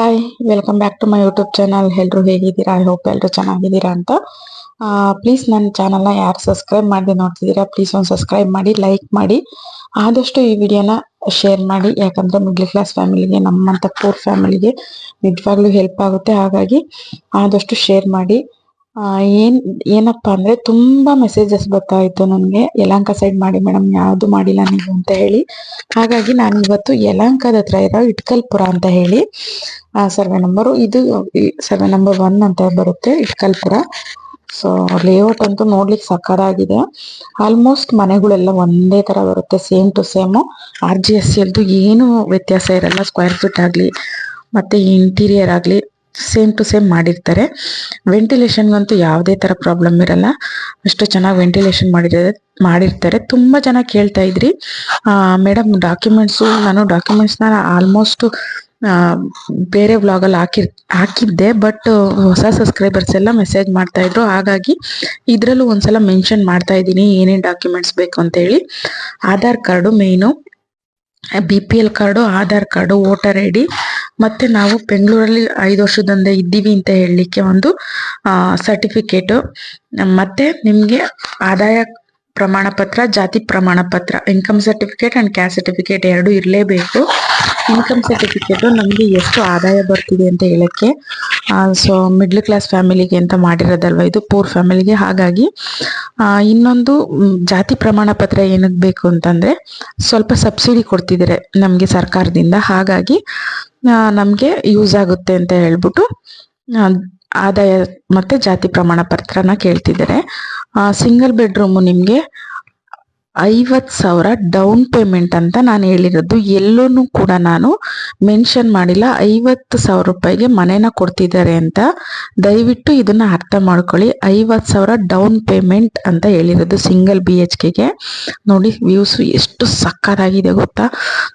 Hi welcome back to my YouTube channel ಎಲ್ಲರೂ ಹೇಗಿದ್ದೀರಾ? I hope ಎಲ್ಲರೂ ಚೆನ್ನಾಗಿದ್ದೀರಾ ಅಂತ. ಪ್ಲೀಸ್ ನನ್ನ ಚಾನಲ್ನ ಯಾರು ಸಬ್ಸ್ಕ್ರೈಬ್ ಮಾಡಿ ನೋಡ್ತಿದ್ದೀರಾ ಪ್ಲೀಸ್ ಒಂದು ಸಬ್ಸ್ಕ್ರೈಬ್ ಮಾಡಿ ಲೈಕ್ ಮಾಡಿ. ಆದಷ್ಟು ಈ ವಿಡಿಯೋನ ಶೇರ್ ಮಾಡಿ. ಯಾಕಂದರೆ ಮಿಡ್ಲ್ ಕ್ಲಾಸ್ ಫ್ಯಾಮಿಲಿಗೆ ನಮ್ಮಂಥ ಪೂರ್ ಫ್ಯಾಮಿಲಿಗೆ ನಿಜವಾಗ್ಲೂ ಹೆಲ್ಪ್ ಆಗುತ್ತೆ. ಹಾಗಾಗಿ ಆದಷ್ಟು ಶೇರ್ ಮಾಡಿ. ಏನ್, ಏನಪ್ಪಾ ಅಂದ್ರೆ ತುಂಬಾ ಮೆಸೇಜಸ್ ಬರ್ತಾ ಇತ್ತು ನನಗೆ. ಯಲಹಂಕ ಸೈಡ್ ಮಾಡಿ ಮೇಡಮ್ ಯಾವ್ದು ಮಾಡಿಲ್ಲ ನೀವು ಅಂತ ಹೇಳಿ. ಹಾಗಾಗಿ ನಾನು ಇವತ್ತು ಯಲಹಂಕದ ಹತ್ರ ಇರೋ ಇಟ್ಕಲ್ಪುರ ಅಂತ ಹೇಳಿ ಸರ್ವೆ ನಂಬರ್ ಇದು ಸರ್ವೆ ನಂಬರ್ ಒನ್ ಅಂತ ಬರುತ್ತೆ ಇಟ್ಕಲ್ಪುರ. ಸೊ ಲೇಔಟ್ ಅಂತೂ ನೋಡ್ಲಿಕ್ಕೆ ಸಕ್ಕದಾಗಿದೆ ಆಲ್ಮೋಸ್ಟ್ ಮನೆಗಳೆಲ್ಲ ಒಂದೇ ತರ ಬರುತ್ತೆ same to same R G S ಎಲ್ದು ಏನು ವ್ಯತ್ಯಾಸ ಇರಲ್ಲ ಸ್ಕ್ವೇರ್ ಫೀಟ್ ಆಗ್ಲಿ, ಮತ್ತೆ ಇಂಟೀರಿಯರ್ ಆಗ್ಲಿ. ಸೇಮ್ ಟು ಸೇಮ್ ಮಾಡಿರ್ತಾರೆ. ವೆಂಟಿಲೇಷನ್ಗಂತೂ ಯಾವುದೇ ಥರ ಪ್ರಾಬ್ಲಮ್ ಇರಲ್ಲ. ಅಷ್ಟು ಚೆನ್ನಾಗಿ ವೆಂಟಿಲೇಷನ್ ಮಾಡಿರೋದು ಮಾಡಿರ್ತಾರೆ. ತುಂಬ ಜನ ಕೇಳ್ತಾ ಇದ್ರಿ. ಮೇಡಮ್ ಡಾಕ್ಯುಮೆಂಟ್ಸು ನಾನು ಡಾಕ್ಯುಮೆಂಟ್ಸ್ನ ಆಲ್ಮೋಸ್ಟ್ ಬೇರೆ ವ್ಲಾಗಲ್ಲಿ ಹಾಕಿರ್, ಹಾಕಿದ್ದೆ ಬಟ್ ಹೊಸ ಸಬ್ಸ್ಕ್ರೈಬರ್ಸ್ ಎಲ್ಲ ಮೆಸೇಜ್ ಮಾಡ್ತಾ ಇದ್ರು. ಹಾಗಾಗಿ ಇದರಲ್ಲೂ ಒಂದ್ಸಲ ಮೆನ್ಷನ್ ಮಾಡ್ತಾ ಇದ್ದೀನಿ, ಏನೇನು ಡಾಕ್ಯುಮೆಂಟ್ಸ್ ಬೇಕು ಅಂತೇಳಿ. Aadhaar card main B P L card Aadhaar card voter I D ಮತ್ತೆ ನಾವು ಬೆಂಗಳೂರಲ್ಲಿ ಐದು ವರ್ಷದಿಂದ ಇದ್ದೀವಿ ಅಂತ ಹೇಳಲಿಕ್ಕೆ ಒಂದು ಸರ್ಟಿಫಿಕೇಟು ಮತ್ತೆ ನಿಮಗೆ ಆದಾಯ ಪ್ರಮಾಣ ಪತ್ರ, ಜಾತಿ ಪ್ರಮಾಣ ಪತ್ರ income certificate and caste certificate ಎರಡು ಇರಲೇಬೇಕು. ಇನ್ಕಮ್ ಸರ್ಟಿಫಿಕೇಟು ನಮಗೆ ಎಷ್ಟು ಆದಾಯ ಬರ್ತಿದೆ ಅಂತ ಹೇಳಕ್ಕೆ ಸೊ ಮಿಡ್ಲ್ ಕ್ಲಾಸ್ ಫ್ಯಾಮಿಲಿಗೆ ಅಂತ ಮಾಡಿರೋದಲ್ವ ಇದು? ಪೂರ್ ಫ್ಯಾಮಿಲಿಗೆ ಹಾಗಾಗಿ ಇನ್ನೊಂದು ಜಾತಿ ಪ್ರಮಾಣ ಪತ್ರ ಏನಕ್ಕೆ ಬೇಕು ಅಂತಂದರೆ ಸ್ವಲ್ಪ ಸಬ್ಸಿಡಿ ಕೊಡ್ತಿದ್ದಾರೆ ನಮಗೆ ಸರ್ಕಾರದಿಂದ. ಹಾಗಾಗಿ ನಮಗೆ ಯೂಸ್ ಆಗುತ್ತೆ ಅಂತ ಹೇಳ್ಬಿಟ್ಟು ಆದಾಯ ಮತ್ತೆ ಜಾತಿ ಪ್ರಮಾಣ ಪತ್ರನ ಕೇಳ್ತಿದ್ದಾರೆ. ಸಿಂಗಲ್ ಬೆಡ್ರೂಮು ನಿಮಗೆ ಐವತ್ ಸಾವಿರ ಡೌನ್ ಪೇಮೆಂಟ್ ಅಂತ ನಾನು ಹೇಳಿರೋದು. ಎಲ್ಲೂ ಕೂಡ ನಾನು ಮೆನ್ಷನ್ ಮಾಡಿಲ್ಲ. ಐವತ್ತು ಸಾವಿರ ರೂಪಾಯಿಗೆ ಮನೇನ ಕೊಡ್ತಿದ್ದಾರೆ ಅಂತ. ದಯವಿಟ್ಟು ಇದನ್ನು ಅರ್ಥ ಮಾಡ್ಕೊಳ್ಳಿ. ಐವತ್ತು ಸಾವಿರ ಡೌನ್ ಪೇಮೆಂಟ್ ಅಂತ ಹೇಳಿರೋದು ಸಿಂಗಲ್ ಬಿ ಎಚ್ ಕೆಗೆ ನೋಡಿ ವ್ಯೂಸು ಎಷ್ಟು ಸಕ್ಕತ್ತಾಗಿದೆ ಗೊತ್ತಾ?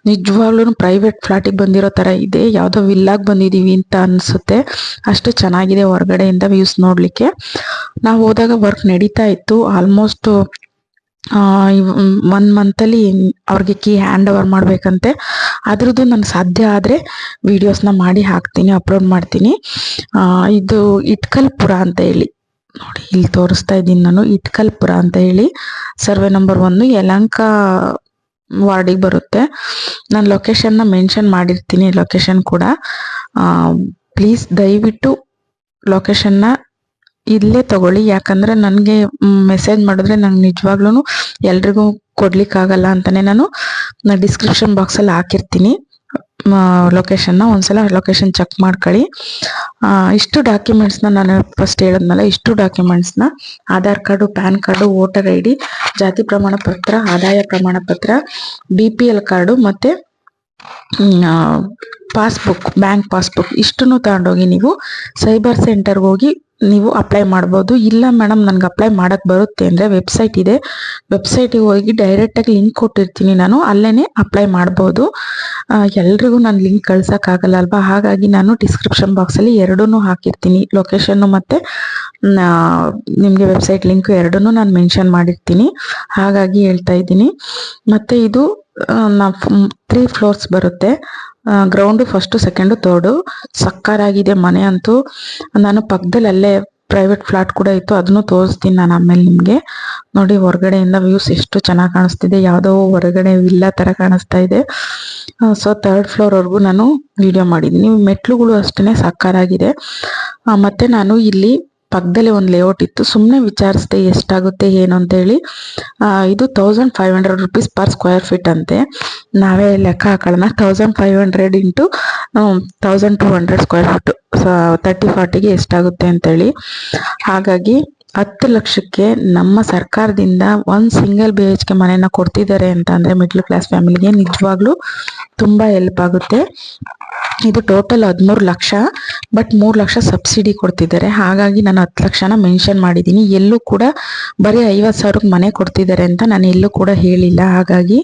ನಿಜವಾಗ್ಲೂ ಪ್ರೈವೇಟ್ ಫ್ಲಾಟಿಗೆ ಬಂದಿರೋ ಥರ ಇದೆ. ಯಾವುದೋ ವಿಲ್ಲಾಗಿ ಬಂದಿದ್ದೀವಿ ಅಂತ ಅನಿಸುತ್ತೆ. ಅಷ್ಟು ಚೆನ್ನಾಗಿದೆ ಹೊರಗಡೆಯಿಂದ ವ್ಯೂಸ್ ನೋಡಲಿಕ್ಕೆ. ನಾವು ಹೋದಾಗ ವರ್ಕ್ ನಡೀತಾ ಇತ್ತು. ಆಲ್ಮೋಸ್ಟ್ ಒನ್ ಮಂತಲ್ಲಿ ಅವ್ರಿಗೆ ಕೀ ಹ್ಯಾಂಡ್ ಓವರ್ ಮಾಡಬೇಕಂತೆ. ಅದ್ರದ್ದು ನಾನು ಸಾಧ್ಯ ಆದರೆ ವಿಡಿಯೋಸ್ನ ಮಾಡಿ ಹಾಕ್ತೀನಿ ಅಪ್ಲೋಡ್ ಮಾಡ್ತೀನಿ. ಇದು ಇಟ್ಕಲ್ಪುರ ಅಂತ ಹೇಳಿ. ನೋಡಿ, ಇಲ್ಲಿ ತೋರಿಸ್ತಾ ಇದ್ದೀನಿ ನಾನು, ಇಟ್ಕಲ್ಪುರ ಅಂತ ಹೇಳಿ. ಸರ್ವೆ ನಂಬರ್ ಒಂದು ಯಲಂಕ ವಾರ್ಡಿಗೆ ಬರುತ್ತೆ. ನಾನು ಲೊಕೇಶನ್ನ ಮೆನ್ಷನ್ ಮಾಡಿರ್ತೀನಿ ಲೊಕೇಶನ್ ಕೂಡ. ಪ್ಲೀಸ್ ದಯವಿಟ್ಟು ಲೊಕೇಶನ್ನ ಇಲ್ಲೇ ತಗೊಳ್ಳಿ. ಯಾಕಂದ್ರೆ ನನಗೆ ಮೆಸೇಜ್ ಮಾಡಿದ್ರೆ ನಂಗೆ ನಿಜವಾಗ್ಲೂ ಎಲ್ರಿಗೂ ಕೊಡ್ಲಿಕ್ಕಾಗಲ್ಲ ಅಂತಾನೆ ನಾನು ಡಿಸ್ಕ್ರಿಪ್ಷನ್ ಬಾಕ್ಸಲ್ಲಿ ಹಾಕಿರ್ತೀನಿ. ಲೊಕೇಶನ್ನ ಒಂದ್ಸಲ ಲೊಕೇಶನ್ ಚೆಕ್ ಮಾಡ್ಕೊಳ್ಳಿ. ಇಷ್ಟು ಡಾಕ್ಯುಮೆಂಟ್ಸ್ನ ನಾನು ಫಸ್ಟ್ ಹೇಳಿದ್ನಲ್ಲ, ಇಷ್ಟು ಡಾಕ್ಯುಮೆಂಟ್ಸ್ನ Aadhaar card, pan card, voter I D, ಜಾತಿ ಪ್ರಮಾಣ ಪತ್ರ, ಆದಾಯ ಪ್ರಮಾಣ ಪತ್ರ ಬಿ ಪಿ ಎಲ್ ಕಾರ್ಡು ಮತ್ತೆ ಪಾಸ್ಬುಕ್, ಬ್ಯಾಂಕ್ ಪಾಸ್ಬುಕ್ ಇಷ್ಟನ್ನು ತಗೊಂಡೋಗಿ ನೀವು ಸೈಬರ್ ಸೆಂಟರ್ಗೆ ಹೋಗಿ ನೀವು ಅಪ್ಲೈ ಮಾಡ್ಬೋದು. ಇಲ್ಲ ಮೇಡಮ್ ನನಗೆ ಅಪ್ಲೈ ಮಾಡೋಕ್ಕೆ ಬರುತ್ತೆ ಅಂದರೆ ವೆಬ್ಸೈಟ್ ಇದೆ. ವೆಬ್ಸೈಟಿಗೆ ಹೋಗಿ ಡೈರೆಕ್ಟಾಗಿ ಲಿಂಕ್ ಕೊಟ್ಟಿರ್ತೀನಿ ನಾನು. ಅಲ್ಲೇ ಅಪ್ಲೈ ಮಾಡ್ಬೋದು. ಎಲ್ರಿಗೂ ನಾನು ಲಿಂಕ್ ಕಳ್ಸೋಕ್ಕಾಗಲ್ಲ ಅಲ್ವಾ? ಹಾಗಾಗಿ ನಾನು ಡಿಸ್ಕ್ರಿಪ್ಷನ್ ಬಾಕ್ಸಲ್ಲಿ ಎರಡೂ ಹಾಕಿರ್ತೀನಿ. ಲೊಕೇಶನ್ನು ಮತ್ತು ನಿಮಗೆ ವೆಬ್ಸೈಟ್ ಲಿಂಕ್ ಎರಡನ್ನೂ ನಾನು ಮೆನ್ಷನ್ ಮಾಡಿರ್ತೀನಿ. ಹಾಗಾಗಿ ಹೇಳ್ತಾ ಇದ್ದೀನಿ. ಮತ್ತು ಇದು ನಾ, ತ್ರೀ ಫ್ಲೋರ್ಸ್ ಬರುತ್ತೆ. ಗ್ರೌಂಡು ಫಸ್ಟ್ ಸೆಕೆಂಡ್ ತರ್ಡು ಸಕ್ಕರಾಗಿದೆ ಮನೆ ಅಂತೂ. ನಾನು ಪಕ್ಕದಲ್ಲಿ ಅಲ್ಲೇ ಪ್ರೈವೇಟ್ ಫ್ಲಾಟ್ ಕೂಡ ಇತ್ತು, ಅದನ್ನು ತೋರಿಸ್ತೀನಿ ನಾನು ಆಮೇಲೆ ನಿಮಗೆ. ನೋಡಿ, ಹೊರಗಡೆಯಿಂದ ವ್ಯೂಸ್ ಎಷ್ಟು ಚೆನ್ನಾಗಿ ಕಾಣಿಸ್ತಿದೆ. ಯಾವುದೋ ಹೊರಗಡೆ ವಿಲ್ಲಾ ಥರ ಕಾಣಿಸ್ತಾ ಇದೆ. ಸೊ ಥರ್ಡ್ ಫ್ಲೋರ್ವರೆಗೂ ನಾನು ವಿಡಿಯೋ ಮಾಡಿದ್ದೀನಿ. ಮೆಟ್ಲುಗಳು ಅಷ್ಟೇ ಸಕ್ಕರಾಗಿದೆ. ಮತ್ತೆ ನಾನು ಇಲ್ಲಿ ಪಕ್ಕದಲ್ಲೇ ಒಂದು ಲೇಔಟ್ ಇತ್ತು. ಸುಮ್ಮನೆ ವಿಚಾರಿಸ್ದೆ ಎಷ್ಟಾಗುತ್ತೆ, ಏನು ಅಂತ ಹೇಳಿ ಇದು thousand five hundred rupees per square feet ಅಂತೆ. ನಾವೇ ಲೆಕ್ಕ ಹಾಕೊಳ್ಳೋಣ. Thousand five hundred into thousand two hundred square feet thirty ಫಾರ್ಟಿಗೆ ಎಷ್ಟಾಗುತ್ತೆ ಅಂತೇಳಿ. ಹಾಗಾಗಿ ಹತ್ತು ಲಕ್ಷಕ್ಕೆ ನಮ್ಮ ಸರ್ಕಾರದಿಂದ ಒಂದು ಸಿಂಗಲ್ ಬಿ ಎಚ್ ಕೆ ಮನೆನ ಕೊಡ್ತಿದ್ದಾರೆ ಅಂತ ಅಂದ್ರೆ ಮಿಡ್ಲ್ ಕ್ಲಾಸ್ ಫ್ಯಾಮಿಲಿಗೆ ನಿಜವಾಗ್ಲೂ ತುಂಬಾ ಹೆಲ್ಪ್ ಆಗುತ್ತೆ. ಇದು ಟೋಟಲ್ ಹದಿಮೂರು ಲಕ್ಷ ಬಟ್ ಮೂರು ಲಕ್ಷ ಸಬ್ಸಿಡಿ ಕೊಡ್ತಿದ್ದಾರೆ. ಹಾಗಾಗಿ ನಾನು ಹತ್ತು ಲಕ್ಷನ ಮೆನ್ಷನ್ ಮಾಡಿದ್ದೀನಿ. ಎಲ್ಲೂ ಕೂಡ ಬರೀ ಐವತ್ತು ಸಾವಿರಕ್ಕೆ ಮನೆ ಕೊಡ್ತಿದ್ದಾರೆ ಅಂತ ನಾನು ಎಲ್ಲೂ ಕೂಡ ಹೇಳಿಲ್ಲ. ಹಾಗಾಗಿ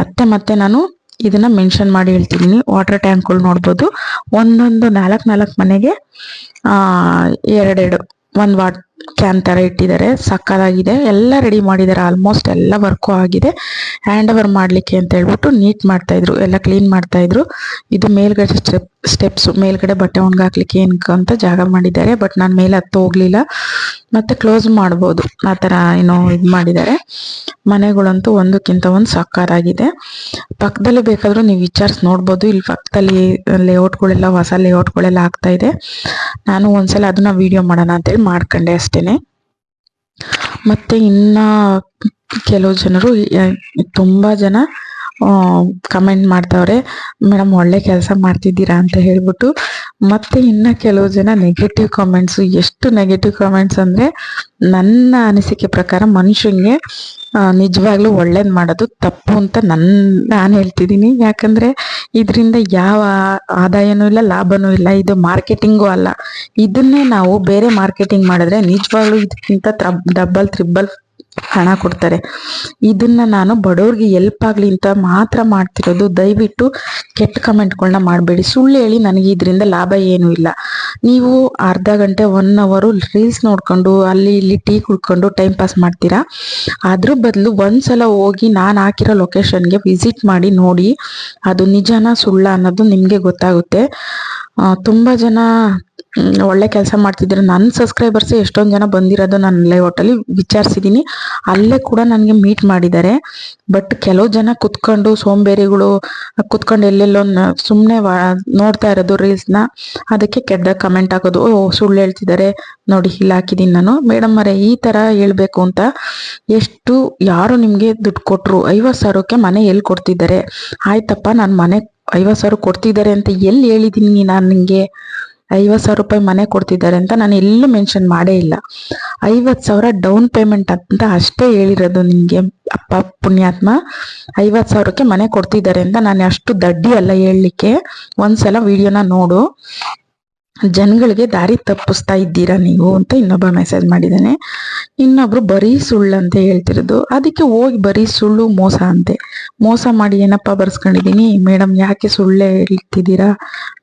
ಮತ್ತೆ ಮತ್ತೆ ನಾನು ಇದನ್ನ ಮೆನ್ಷನ್ ಮಾಡಿ ಹೇಳ್ತಿದ್ದೀನಿ. ವಾಟರ್ ಟ್ಯಾಂಕ್ಗಳು ನೋಡ್ಬೋದು. ಒಂದೊಂದು ನಾಲ್ಕು ನಾಲ್ಕು ಮನೆಗೆ ಎರಡೆರಡು, ಒಂದು ವಾಟ್ ಕ್ಯಾನ್ ಥರ ಇಟ್ಟಿದ್ದಾರೆ. ಸಕ್ಕದಾಗಿದೆ ಎಲ್ಲ ರೆಡಿ ಮಾಡಿದ್ದಾರೆ. ಆಲ್ಮೋಸ್ಟ್ ಎಲ್ಲ ವರ್ಕು ಆಗಿದೆ. ಹ್ಯಾಂಡ್ ಓವರ್ ಮಾಡಲಿಕ್ಕೆ ಅಂತ ಹೇಳ್ಬಿಟ್ಟು ನೀಟ್ ಮಾಡ್ತಾ ಇದ್ರು. ಎಲ್ಲ ಕ್ಲೀನ್ ಮಾಡ್ತಾ ಇದ್ರು. ಇದು ಮೇಲ್ಗಡೆ ಸ್ಟೆಪ್ ಸ್ಟೆಪ್ಸು ಮೇಲ್ಗಡೆ ಬಟ್ಟೆ ಒಣಗಾಕ್ಲಿಕ್ಕೆ ಏನಕ್ಕೆ ಅಂತ ಜಾಗ ಮಾಡಿದ್ದಾರೆ. ಬಟ್ ನಾನು ಮೇಲೆ ಹತ್ತು ಹೋಗ್ಲಿಲ್ಲ. ಮತ್ತೆ ಕ್ಲೋಸ್ ಮಾಡ್ಬೋದು. ಆ ಥರ ಏನೋ ಇದು ಮಾಡಿದ್ದಾರೆ. ಮನೆಗಳಂತೂ ಒಂದಕ್ಕಿಂತ ಒಂದು ಸಕ್ಕತ್ತಾಗಿದೆ ಪಕ್ಕದಲ್ಲಿ ಬೇಕಾದರೂ ನೀವು ವಿಚಾರಿಸಿ ನೋಡ್ಬೋದು. ಇಲ್ಲಿ ಪಕ್ಕದಲ್ಲಿ ಲೇಔಟ್ಗಳೆಲ್ಲ ಹೊಸ ಲೇಔಟ್ಗಳೆಲ್ಲ ಆಗ್ತಾ ಇದೆ. ನಾನು ಒಂದ್ಸಲ ಅದನ್ನ ವೀಡಿಯೋ ಮಾಡೋಣ ಅಂತೇಳಿ ಮಾಡ್ಕೊಂಡೆ ಅಷ್ಟೇನೆ ಮತ್ತೆ ಇನ್ನ ಕೆಲವು ಜನರು ತುಂಬಾ ಜನ ಕಮೆಂಟ್ ಮಾಡ್ತಾವ್ರೆ ಮೇಡಮ್ ಒಳ್ಳೆ ಕೆಲಸ ಮಾಡ್ತಿದ್ದೀರಾ ಅಂತ ಹೇಳ್ಬಿಟ್ಟು ಮತ್ತೆ ಇನ್ನ ಕೆಲವು ಜನ ನೆಗೆಟಿವ್ ಕಾಮೆಂಟ್ಸ್ ಎಷ್ಟು ನೆಗೆಟಿವ್ ಕಾಮೆಂಟ್ಸ್ ಅಂದ್ರೆ ನನ್ನ ಅನಿಸಿಕೆ ಪ್ರಕಾರ ಮನುಷ್ಯಂಗೆ ಆ, ನಿಜವಾಗ್ಲೂ ಒಳ್ಳೇದ್ ಮಾಡೋದು ತಪ್ಪು ಅಂತ ನನ್ ನಾನು ಹೇಳ್ತಿದ್ದೀನಿ. ಯಾಕಂದ್ರೆ ಇದರಿಂದ ಯಾವ ಆದಾಯನೂ ಇಲ್ಲ ಲಾಭನೂ ಇಲ್ಲ ಇದು ಮಾರ್ಕೆಟಿಂಗು ಅಲ್ಲ. ಇದನ್ನೇ ನಾವು ಬೇರೆ ಮಾರ್ಕೆಟಿಂಗ್ ಮಾಡಿದ್ರೆ ನಿಜವಾಗ್ಲೂ ಇದಕ್ಕಿಂತ ಡಬಲ್ ತ್ರಿಬಲ್ ಹಣ ಕೊಡ್ತಾರೆ. ಇದನ್ನ ನಾನು ಬಡವ್ರಿಗೆ ಎಲ್ಪ್ ಆಗ್ಲಿ ಅಂತ ಮಾತ್ರ ಮಾಡ್ತಿರೋದು. ದಯವಿಟ್ಟು ಕೆಟ್ಟ ಕಮೆಂಟ್ಗಳನ್ನ ಮಾಡಬೇಡಿ. ಸುಳ್ಳು ಹೇಳಿ ನನಗೆ ಇದರಿಂದ ಲಾಭ ಏನೂ ಇಲ್ಲ. ನೀವು ಅರ್ಧ ಗಂಟೆ ಒನ್ ಅವರು ರೀಲ್ಸ್ ನೋಡ್ಕೊಂಡು, ಅಲ್ಲಿ ಇಲ್ಲಿ ಟೀ ಕುಡ್ಕೊಂಡು ಟೈಮ್ ಪಾಸ್ ಮಾಡ್ತೀರಾ? ಅದ್ರ ಬದಲು ಒಂದ್ಸಲ ಹೋಗಿ ನಾನು ಹಾಕಿರೋ ಲೊಕೇಶನ್ಗೆ ವಿಸಿಟ್ ಮಾಡಿ ನೋಡಿ. ಅದು ನಿಜನಾ ಸುಳ್ಳ ಅನ್ನೋದು ನಿಮಗೆ ಗೊತ್ತಾಗುತ್ತೆ. ತುಂಬಾ ಜನ ಒಳ್ಳೆ ಕೆಲಸ ಮಾಡ್ತಿದ್ರು. ನನ್ನ ಸಬ್ಸ್ಕ್ರೈಬರ್ಸ್ ಎಷ್ಟೊಂದು ಜನ ಬಂದಿರೋದು ನನ್ನ ಲೇಔಟಲ್ಲಿ ವಿಚಾರಿಸಿದ್ದೀನಿ ಅಲ್ಲೇ ಕೂಡ ನನಗೆ ಮೀಟ್ ಮಾಡಿದ್ದಾರೆ. ಬಟ್ ಕೆಲವು ಜನ ಕುತ್ಕೊಂಡು ಸೋಂಬೇರಿಗಳು, ಕುತ್ಕೊಂಡು ಎಲ್ಲೆಲ್ಲೋ ಸುಮ್ಮನೆ ನೋಡ್ತಾ ಇರೋದು ರೀಲ್ಸ್ನ ಅದಕ್ಕೆ ಕೆಟ್ಟ ಕಮೆಂಟ್ ಹಾಕೋದು. ಓ, ಸುಳ್ಳು ಹೇಳ್ತಿದ್ದಾರೆ. ನೋಡಿ ಇಲ್ಲಿ ಹಾಕಿದ್ದೀನಿ ನಾನು. ಮೇಡಮ್ ಅರೆ ಈ ಥರ ಹೇಳಬೇಕು ಅಂತ ಎಷ್ಟು, ಯಾರು ನಿಮಗೆ ದುಡ್ಡು ಕೊಟ್ಟರು ಐವತ್ತು ಸಾವಿರಕ್ಕೆ ಮನೆ ಎಲ್ಲಿ ಕೊಡ್ತಿದ್ದಾರೆ? ಆಯ್ತಪ್ಪ, ನಾನು ಮನೆ ಐವತ್ತು ಸಾವಿರ ಕೊಡ್ತಿದ್ದಾರೆ ಅಂತ ಎಲ್ಲಿ ಹೇಳಿದ್ದೀನಿ ನಾನು ನಿಮಗೆ ಐವತ್ತು ಸಾವಿರ ರೂಪಾಯಿ ಮನೆ ಕೊಡ್ತಿದ್ದಾರೆ ಅಂತ ನಾನು ಎಲ್ಲೂ ಮೆನ್ಷನ್ ಮಾಡೇ ಇಲ್ಲ. ಐವತ್ತು ಸಾವಿರ ಡೌನ್ ಪೇಮೆಂಟ್ ಅಂತ ಅಷ್ಟೇ ಹೇಳಿರೋದು ನಿಮಗೆ ಅಪ್ಪ ಪುಣ್ಯಾತ್ಮ. ಐವತ್ತು ಸಾವಿರಕ್ಕೆ ಮನೆ ಕೊಡ್ತಿದ್ದಾರೆ ಅಂತ ನಾನು ಅಷ್ಟು ದಡ್ಡಿ ಅಲ್ಲ ಹೇಳಲಿಕ್ಕೆ. ಒಂದ್ಸಲ ವಿಡಿಯೋನ ನೋಡು. ಜನಗಳಿಗೆ ದಾರಿ ತಪ್ಪಿಸ್ತಾ ಇದ್ದೀರಾ ನೀವು ಅಂತ ಇನ್ನೊಬ್ಬ ಮೆಸೇಜ್ ಮಾಡಿದ್ದಾನೆ. ಇನ್ನೊಬ್ರು ಬರೀ ಸುಳ್ಳು ಅಂತ ಹೇಳ್ತಿರೋದು. ಅದಕ್ಕೆ ಹೋಗಿ ಬರೀ ಸುಳ್ಳು, ಮೋಸ ಅಂತೆ. ಮೋಸ ಮಾಡಿ ಏನಪ್ಪ ಬರ್ಸ್ಕೊಂಡಿದ್ದೀನಿ? ಮೇಡಮ್ ಯಾಕೆ ಸುಳ್ಳೆ ಹೇಳ್ತಿದ್ದೀರಾ?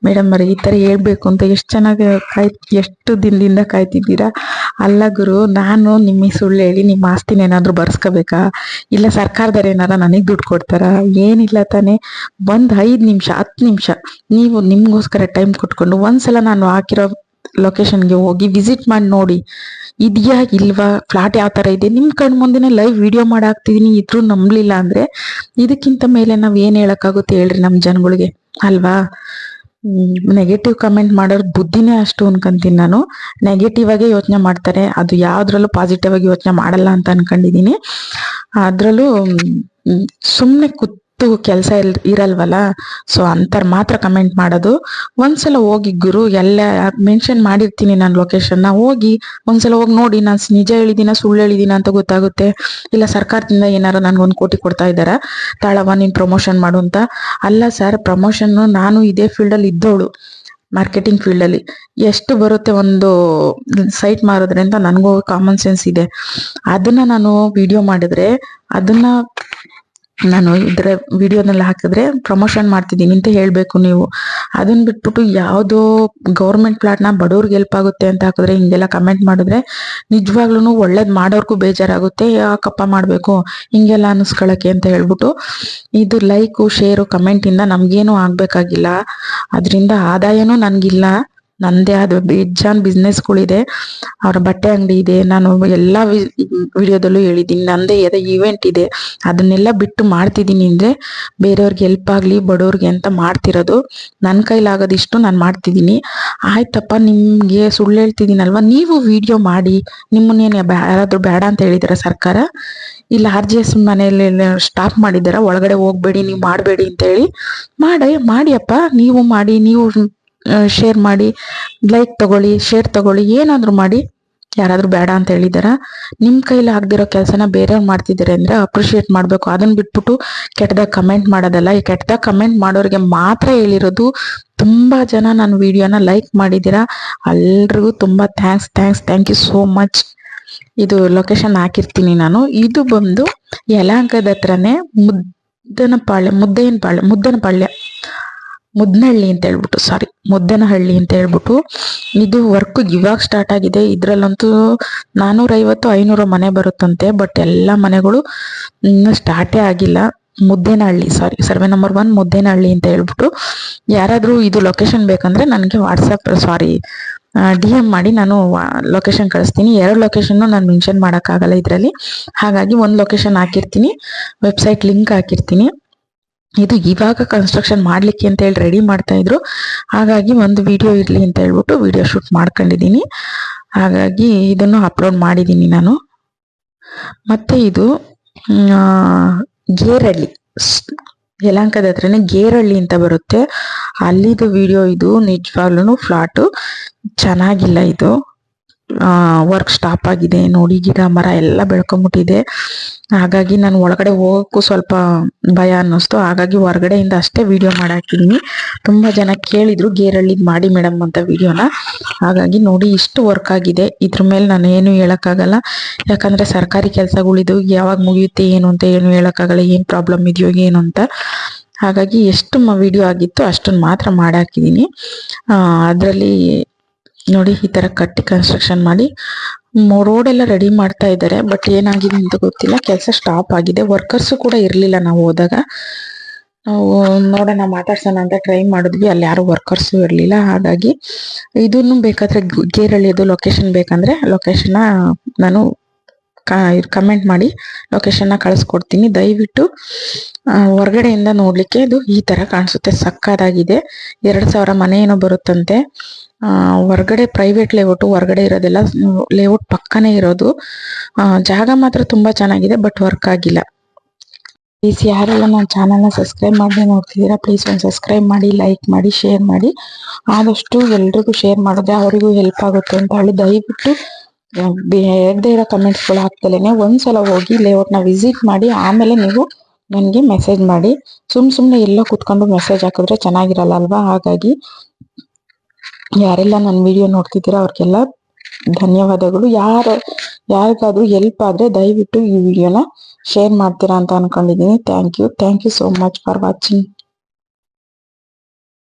ಮೇಡಮ್ ಅವ್ರಿಗೆ ಈ ಥರ ಹೇಳ್ಬೇಕು ಅಂತ ಎಷ್ಟು ಚೆನ್ನಾಗಿ ಕಾಯ್, ಎಷ್ಟು ದಿನದಿಂದ ಕಾಯ್ತಿದ್ದೀರಾ? ಅಲ್ಲ ಗುರು, ನಾನು ನಿಮಗೆ ಸುಳ್ಳು ಹೇಳಿ ನಿಮ್ಮ ಆಸ್ತಿನ ಏನಾದರೂ ಬರ್ಸ್ಕೋಬೇಕಾ? ಇಲ್ಲ ಸರ್ಕಾರದವ್ರು ಏನಾರ ನನಗೆ ದುಡ್ಡು ಕೊಡ್ತಾರಾ? ಏನಿಲ್ಲ ತಾನೇ. ಒಂದು ಐದು ನಿಮಿಷ, ಹತ್ತು ನಿಮಿಷ. ನೀವು ನಿಮಗೋಸ್ಕರ ಟೈಮ್ ಕೊಟ್ಕೊಂಡು ಒಂದ್ಸಲ ನಾನು ಹಾಕಿರೋ ಲೊಕೇಶನ್ಗೆ ಹೋಗಿ ವಿಸಿಟ್ ಮಾಡಿ ನೋಡಿ. ಇದೆಯಾ ಇಲ್ವಾ? ಫ್ಲಾಟ್ ಯಾವ ಥರ ಇದೆ? ನಿಮ್ಮ ಕಣ್ ಮುಂದೆನೇ ಲೈವ್ ವಿಡಿಯೋ ಮಾಡಿ ಹಾಕ್ತಿದೀನಿ, ಇದ್ರೂ ನಂಬಲಿಲ್ಲ ಅಂದರೆ ಇದಕ್ಕಿಂತ ಮೇಲೆ ನಾವು ಏನು ಹೇಳೋಕ್ಕಾಗುತ್ತೆ ಹೇಳ್ರಿ ನಮ್ಮ ಜನಗಳಿಗೆ? ಅಲ್ವಾ? ನೆಗೆಟಿವ್ ಕಮೆಂಟ್ ಮಾಡೋರು ಬುದ್ಧಿನೇ ಅಷ್ಟು ಅನ್ಕೊಂತೀನಿ ನಾನು. ನೆಗೆಟಿವ್ ಆಗೇ ಯೋಚನೆ ಮಾಡ್ತಾರೆ. ಅದು ಯಾವ್ದ್ರಲ್ಲೂ ಪಾಸಿಟಿವ್ ಆಗಿ ಯೋಚನೆ ಮಾಡಲ್ಲ ಅಂತ ಅನ್ಕೊಂಡಿದೀನಿ. ಅದ್ರಲ್ಲೂ ಸುಮ್ಮನೆ ಕೂತು ಕೆಲಸ ಇಲ್, ಇರಲ್ವಲ್ಲ? ಸೊ ಅಂತರ್ ಮಾತ್ರ ಕಮೆಂಟ್ ಮಾಡೋದು. ಒಂದ್ಸಲ ಹೋಗಿ ಗುರು, ಎಲ್ಲ ಮೆನ್ಷನ್ ಮಾಡಿರ್ತೀನಿ ನಾನು ಲೊಕೇಶನ್ನ ಹೋಗಿ ಒಂದ್ಸಲ ಹೋಗಿ ನೋಡಿ, ನಾನು ನಿಜ ಹೇಳಿದೀನ, ಸುಳ್ಳು ಹೇಳಿದೀನ ಅಂತ ಗೊತ್ತಾಗುತ್ತೆ. ಇಲ್ಲ, ಸರ್ಕಾರದಿಂದ ಏನಾರ ನನ್ಗೊಂದು ಕೋಟಿ ಕೊಡ್ತಾ ಇದ್ದಾರ? ತಾಳವ ನೀನ್ ಪ್ರಮೋಷನ್ ಮಾಡು ಅಂತ. ಅಲ್ಲ ಸರ್ ಪ್ರಮೋಷನ್ ನಾನು ಇದೇ ಫೀಲ್ಡಲ್ಲಿ ಇದ್ದವಳು ಮಾರ್ಕೆಟಿಂಗ್ ಫೀಲ್ಡಲ್ಲಿ ಎಷ್ಟು ಬರುತ್ತೆ ಒಂದು ಸೈಟ್ ಮಾರೋದ್ರಿಂದ ನನಗೂ ಕಾಮನ್ ಸೆನ್ಸ್ ಇದೆ. ಅದನ್ನ ನಾನು ವಿಡಿಯೋ ಮಾಡಿದ್ರೆ, ಅದನ್ನ ನಾನು ಇದ್ರ ವಿಡಿಯೋನಲ್ಲಿ ಹಾಕಿದ್ರೆ ಪ್ರಮೋಷನ್ ಮಾಡ್ತಿದ್ದೀನಿ ಅಂತ ಹೇಳಬೇಕು ನೀವು. ಅದನ್ನ ಬಿಟ್ಬಿಟ್ಟು ಯಾವುದೋ ಗೌರ್ಮೆಂಟ್ ಪ್ಲಾಟ್ನ ಬಡವ್ರಿಗೆ ಹೆಲ್ಪ್ ಆಗುತ್ತೆ ಅಂತ ಹಾಕಿದ್ರೆ, ಹಿಂಗೆಲ್ಲ ಕಮೆಂಟ್ ಮಾಡಿದ್ರೆ ನಿಜವಾಗ್ಲೂ ಒಳ್ಳೇದು ಮಾಡೋರ್ಗೂ ಬೇಜಾರಾಗುತ್ತೆ. ಯಾಕಪ್ಪ ಮಾಡಬೇಕು? ಹಿಂಗೆಲ್ಲ ಅನ್ನಿಸ್ಕೊಳಕ್ಕೆ ಅಂತ ಹೇಳ್ಬಿಟ್ಟು ಇದು ಲೈಕು ಶೇರು ಕಮೆಂಟಿಂದ ನಮಗೇನು ಆಗಬೇಕಾಗಿಲ್ಲ. ಅದರಿಂದ ಆದಾಯನೂ ನನ್ಗಿಲ್ಲ. ನಂದೇ ಆದ ಬೇಜಾನ್ ಬಿಸ್ನೆಸ್ಗಳಿದೆ ಅವರ ಬಟ್ಟೆ ಅಂಗಡಿ ಇದೆ. ನಾನು ಎಲ್ಲ ವಿಡಿಯೋದಲ್ಲೂ ಹೇಳಿದ್ದೀನಿ. ನಂದೇ ಯಾವುದೋ ಈವೆಂಟ್ ಇದೆ. ಅದನ್ನೆಲ್ಲ ಬಿಟ್ಟು ಮಾಡ್ತಿದ್ದೀನಿ ಅಂದರೆ ಬೇರೆಯವ್ರಿಗೆ ಹೆಲ್ಪ್ ಆಗಲಿ, ಬಡವ್ರಿಗೆ ಅಂತ ಮಾಡ್ತಿರೋದು. ನನ್ನ ಕೈಲಾಗೋದಿಷ್ಟು ನಾನು ಮಾಡ್ತಿದ್ದೀನಿ. ಆಯ್ತಪ್ಪ, ನಿಮಗೆ ಸುಳ್ಳು ಹೇಳ್ತಿದ್ದೀನಲ್ವ? ನೀವು ವಿಡಿಯೋ ಮಾಡಿ. ನಿಮ್ಮನ್ನೇನು ಯಾರಾದರೂ ಬೇಡ ಅಂತ ಹೇಳಿದಾರ ಸರ್ಕಾರ? ಇಲ್ಲ, ಆರ್ ಜಿ ಎಸ್ ಮನೆಯಲ್ಲಿ ಸ್ಟಾಪ್ ಮಾಡಿದಾರ? ಒಳಗಡೆ ಹೋಗ್ಬೇಡಿ, ನೀವು ಮಾಡಬೇಡಿ ಅಂತೇಳಿ ಮಾಡಿ, ಮಾಡಿಯಪ್ಪ. ನೀವು ಮಾಡಿ, ನೀವು ಶೇರ್ ಮಾಡಿ ಲೈಕ್ ತಗೊಳ್ಳಿ ಶೇರ್ ತಗೊಳ್ಳಿ, ಏನಾದರೂ ಮಾಡಿ, ಯಾರಾದರೂ ಬೇಡ ಅಂತ ಹೇಳಿದಾರ ನಿಮ್ಮ ಕೈಲಿ ಆಗದಿರೋ ಕೆಲಸನ ಬೇರೆಯವ್ರು ಮಾಡ್ತಿದ್ದಾರೆ ಅಂದರೆ ಅಪ್ರಿಷಿಯೇಟ್ ಮಾಡಬೇಕು. ಅದನ್ನು ಬಿಟ್ಬಿಟ್ಟು ಕೆಟ್ಟದಾಗ ಕಮೆಂಟ್ ಮಾಡೋದಲ್ಲ. ಈ ಕೆಟ್ಟದಾಗ ಕಮೆಂಟ್ ಮಾಡೋರಿಗೆ ಮಾತ್ರ ಹೇಳಿರೋದು ತುಂಬ ಜನ ನನ್ನ ವಿಡಿಯೋನ ಲೈಕ್ ಮಾಡಿದ್ದೀರಾ? ಎಲ್ರಿಗೂ ತುಂಬ thanks thanks thank you so much ಇದು ಲೊಕೇಶನ್ ಹಾಕಿರ್ತೀನಿ ನಾನು. ಇದು ಬಂದು ಯಲಹಂಕದ ಹತ್ರನೇ ಮುದ್ದನಪಾಳ್ಯ ಮುದ್ದನ ಮುದ್ದನಪಾಳ್ಯ. ಮುದ್ನಹಳ್ಳಿ ಅಂತ ಹೇಳ್ಬಿಟ್ಟು ಸಾರಿ ಮುದ್ದನಹಳ್ಳಿ ಅಂತ ಹೇಳ್ಬಿಟ್ಟು, ಇದು ವರ್ಕ್ ಇವಾಗ ಸ್ಟಾರ್ಟ್ ಆಗಿದೆ. ಇದ್ರಲ್ಲಂತೂ ನಾನೂರೈವತ್ತು, ಐನೂರು ಮನೆ ಬರುತ್ತಂತೆ ಬಟ್ ಎಲ್ಲ ಮನೆಗಳು ಇನ್ನೂ ಸ್ಟಾರ್ಟೇ ಆಗಿಲ್ಲ. Muddenahalli sorry survey number one Muddenahalli ಅಂತ ಹೇಳ್ಬಿಟ್ಟು, ಯಾರಾದರೂ ಇದು ಲೊಕೇಶನ್ ಬೇಕಂದ್ರೆ ನನಗೆ ವಾಟ್ಸಪ್ ಸಾರಿ ಡಿ ಎಂ ಮಾಡಿ ನಾನು ಲೊಕೇಶನ್ ಕಳಿಸ್ತೀನಿ. ಎರಡು ಲೊಕೇಶನ್ ನಾನು ಮೆನ್ಷನ್ ಮಾಡೋಕ್ಕಾಗಲ್ಲ ಇದರಲ್ಲಿ. ಹಾಗಾಗಿ ಒಂದು ಲೊಕೇಶನ್ ಹಾಕಿರ್ತೀನಿ ವೆಬ್ಸೈಟ್ ಲಿಂಕ್ ಹಾಕಿರ್ತೀನಿ. ಇದು ಇವಾಗ ಕನ್ಸ್ಟ್ರಕ್ಷನ್ ಮಾಡ್ಲಿಕ್ಕೆ ಅಂತ ಹೇಳಿ ರೆಡಿ ಮಾಡ್ತಾ ಇದ್ರು. ಹಾಗಾಗಿ ಒಂದು ವಿಡಿಯೋ ಇರಲಿ ಅಂತ ಹೇಳ್ಬಿಟ್ಟು ವಿಡಿಯೋ ಶೂಟ್ ಮಾಡ್ಕೊಂಡಿದ್ದೀನಿ ಹಾಗಾಗಿ ಇದನ್ನು ಅಪ್ಲೋಡ್ ಮಾಡಿದ್ದೀನಿ ನಾನು. ಮತ್ತೆ ಇದು ಗೇರಳ್ಳಿ. ಯಲಹಂಕದ ಹತ್ರನೇ ಗೇರಳ್ಳಿ ಅಂತ ಬರುತ್ತೆ. ಅಲ್ಲಿದು ವಿಡಿಯೋ ಇದು ನಿಜವಾಗ್ಲೂ ಫ್ಲಾಟು ಚೆನ್ನಾಗಿಲ್ಲ ಇದು. ವರ್ಕ್ ಸ್ಟಾಪ್ ಆಗಿದೆ, ನೋಡಿ ಗಿಡ, ಮರ ಎಲ್ಲ ಬೆಳ್ಕೊಂಬಿಟ್ಟಿದೆ. ಹಾಗಾಗಿ ನಾನು ಒಳಗಡೆ ಹೋಗೋಕ್ಕೂ ಸ್ವಲ್ಪ ಭಯ ಅನ್ನಿಸ್ತು. ಹಾಗಾಗಿ ಹೊರಗಡೆಯಿಂದ ಅಷ್ಟೇ ವಿಡಿಯೋ ಮಾಡಾಕಿದ್ದೀನಿ ತುಂಬ ಜನ ಕೇಳಿದ್ರು, ಗೇರಳ್ಳಿದ್ ಮಾಡಿ ಮೇಡಮ್ ಅಂತ ವಿಡಿಯೋನ ಹಾಗಾಗಿ ನೋಡಿ ಇಷ್ಟು ವರ್ಕ್ ಆಗಿದೆ. ಇದ್ರ ಮೇಲೆ ನಾನು ಏನು ಹೇಳೋಕ್ಕಾಗಲ್ಲ. ಯಾಕಂದ್ರೆ ಸರ್ಕಾರಿ ಕೆಲಸಗಳಿದು ಯಾವಾಗ ಮುಗಿಯುತ್ತೆ, ಏನು ಅಂತ ಏನು ಹೇಳೋಕ್ಕಾಗಲ್ಲ, ಏನು ಪ್ರಾಬ್ಲಮ್ ಇದೆಯೋ, ಏನು ಅಂತ. ಹಾಗಾಗಿ ಎಷ್ಟು ವಿಡಿಯೋ ಆಗಿತ್ತು ಅಷ್ಟನ್ನು ಮಾತ್ರ ಮಾಡಾಕಿದ್ದೀನಿ ಅದರಲ್ಲಿ ನೋಡಿ, ಈ ತರ ಕಟ್ಟಿ ಕನ್ಸ್ಟ್ರಕ್ಷನ್ ಮಾಡಿ ರೋಡ್ ಎಲ್ಲ ರೆಡಿ ಮಾಡ್ತಾ ಇದ್ದಾರೆ ಬಟ್ ಏನಾಗಿದೆ ಅಂತ ಗೊತ್ತಿಲ್ಲ. ಕೆಲಸ ಸ್ಟಾಪ್ ಆಗಿದೆ. ವರ್ಕರ್ಸ್ ಕೂಡ ಇರಲಿಲ್ಲ ನಾವು ಹೋದಾಗ. ನಾವು, ನೋಡೋಣ, ಮಾತಾಡ್ಸೋಣ ಅಂತ ಟ್ರೈ ಮಾಡಿದ್ವಿ. ಅಲ್ಲಿ ಯಾರು ವರ್ಕರ್ಸು ಇರಲಿಲ್ಲ. ಹಾಗಾಗಿ, ಇದನ್ನು ಬೇಕಾದ್ರೆ ಗು- ಗೇರಳ್ಳಿದು ಲೊಕೇಶನ್ ಬೇಕಂದ್ರೆ ಲೊಕೇಶನ್ನ ನಾನು ಕಮೆಂಟ್ ಮಾಡಿ ಲೊಕೇಶನ್ನ ಕಳಿಸ್ಕೊಡ್ತೀನಿ. ದಯವಿಟ್ಟು ಹೊರಗಡೆಯಿಂದ ನೋಡಲಿಕ್ಕೆ ಇದು ಈ ಥರ ಕಾಣಿಸುತ್ತೆ. ಸಕ್ಕದಾಗಿದೆ. ಎರಡು ಸಾವಿರ ಮನೆ ಏನೋ ಬರುತ್ತಂತೆ. ಹೊರಗಡೆ ಹೊರ್ಗಡೆ ಪ್ರೈವೇಟ್ ಲೇಔಟು ಹೊರಗಡೆ ಇರೋದೆಲ್ಲ ಲೇಔಟ್ ಪಕ್ಕನೇ ಇರೋದು. ಜಾಗ ಮಾತ್ರ ತುಂಬ ಚೆನ್ನಾಗಿದೆ ಬಟ್ ವರ್ಕ್ ಆಗಿಲ್ಲ. ಪ್ಲೀಸ್ ಯಾರೆಲ್ಲ ನನ್ನ ಚಾನಲ್ನ ಸಬ್ಸ್ಕ್ರೈಬ್ ಮಾಡಿ ನೋಡ್ತಿದ್ದೀರಾ ಪ್ಲೀಸ್ ಒಂದು ಸಬ್ಸ್ಕ್ರೈಬ್ ಮಾಡಿ ಲೈಕ್ ಮಾಡಿ ಶೇರ್ ಮಾಡಿ. ಆದಷ್ಟು ಎಲ್ರಿಗೂ ಶೇರ್ ಮಾಡಿದ್ರೆ ಅವರಿಗೂ ಹೆಲ್ಪ್ ಆಗುತ್ತೆ ಅಂತ ಹೇಳಿ ದಯವಿಟ್ಟು ಬೇಡದೇ ಇರೋ ಕಮೆಂಟ್ಸ್ಗಳು ಹಾಕ್ತಲೇನೆ ಒಂದ್ಸಲ ಹೋಗಿ ಲೇಔಟ್ನ ವಿಸಿಟ್ ಮಾಡಿ, ಆಮೇಲೆ ನೀವು ನನಗೆ ಮೆಸೇಜ್ ಮಾಡಿ. ಸುಮ್ ಸುಮ್ಮನೆ ಎಲ್ಲೋ ಕುತ್ಕೊಂಡು ಮೆಸೇಜ್ ಹಾಕಿದ್ರೆ ಚೆನ್ನಾಗಿರಲ್ಲ ಅಲ್ವಾ? ಹಾಗಾಗಿ ಯಾರೆಲ್ಲ ನನ್ನ ವಿಡಿಯೋ ನೋಡ್ತಿದ್ದೀರಾ, ಅವ್ರಿಗೆಲ್ಲ ಧನ್ಯವಾದಗಳು. ಯಾರು, ಯಾರಿಗಾದ್ರೂ ಹೆಲ್ಪ್ ಆದರೆ ದಯವಿಟ್ಟು ಈ ವಿಡಿಯೋನ ಶೇರ್ ಮಾಡ್ತೀರಾ ಅಂತ ಅನ್ಕೊಂಡಿದ್ದೀನಿ. Thank you thank you so much for watching